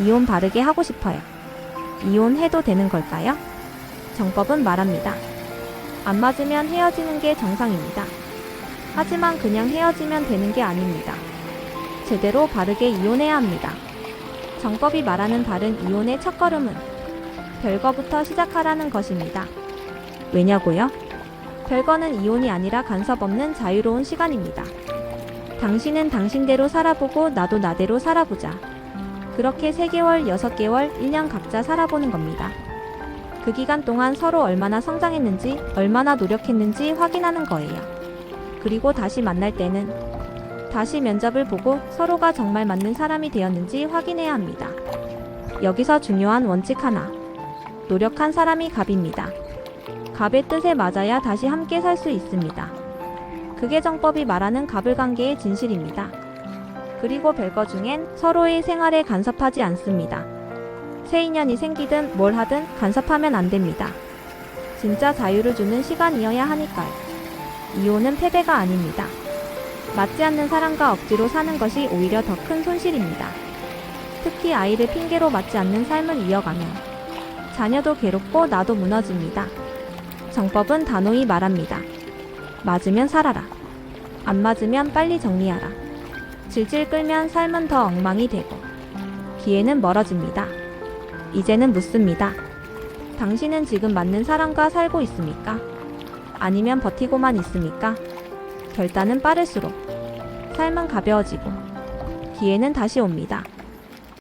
이혼 바르게 하고 싶어요. 이혼해도 되는 걸까요? 정법은 말합니다. 안 맞으면 헤어지는 게 정상입니다. 하지만 그냥 헤어지면 되는 게 아닙니다. 제대로 바르게 이혼해야 합니다. 정법이 말하는 바른 이혼의 첫걸음은 별거부터 시작하라는 것입니다. 왜냐고요? 별거는 이혼이 아니라 간섭 없는 자유로운 시간입니다. 당신은 당신대로 살아보고 나도 나대로 살아보자. 그렇게 3개월, 6개월, 1년 각자 살아보는 겁니다. 그 기간 동안 서로 얼마나 성장했는지, 얼마나 노력했는지 확인하는 거예요. 그리고 다시 만날 때는 다시 면접을 보고 서로가 정말 맞는 사람이 되었는지 확인해야 합니다. 여기서 중요한 원칙 하나. 노력한 사람이 갑입니다. 갑의 뜻에 맞아야 다시 함께 살 수 있습니다. 그게 정법이 말하는 갑을 관계의 진실입니다. 그리고 별거 중엔 서로의 생활에 간섭하지 않습니다. 새 인연이 생기든 뭘 하든 간섭하면 안 됩니다. 진짜 자유를 주는 시간이어야 하니까요. 이혼은 패배가 아닙니다. 맞지 않는 사람과 억지로 사는 것이 오히려 더 큰 손실입니다. 특히 아이를 핑계로 맞지 않는 삶을 이어가면 자녀도 괴롭고 나도 무너집니다. 정법은 단호히 말합니다. 맞으면 살아라. 안 맞으면 빨리 정리하라. 질질 끌면 삶은 더 엉망이 되고 기회는 멀어집니다. 이제는 묻습니다. 당신은 지금 맞는 사람과 살고 있습니까? 아니면 버티고만 있습니까? 결단은 빠를수록 삶은 가벼워지고 기회는 다시 옵니다.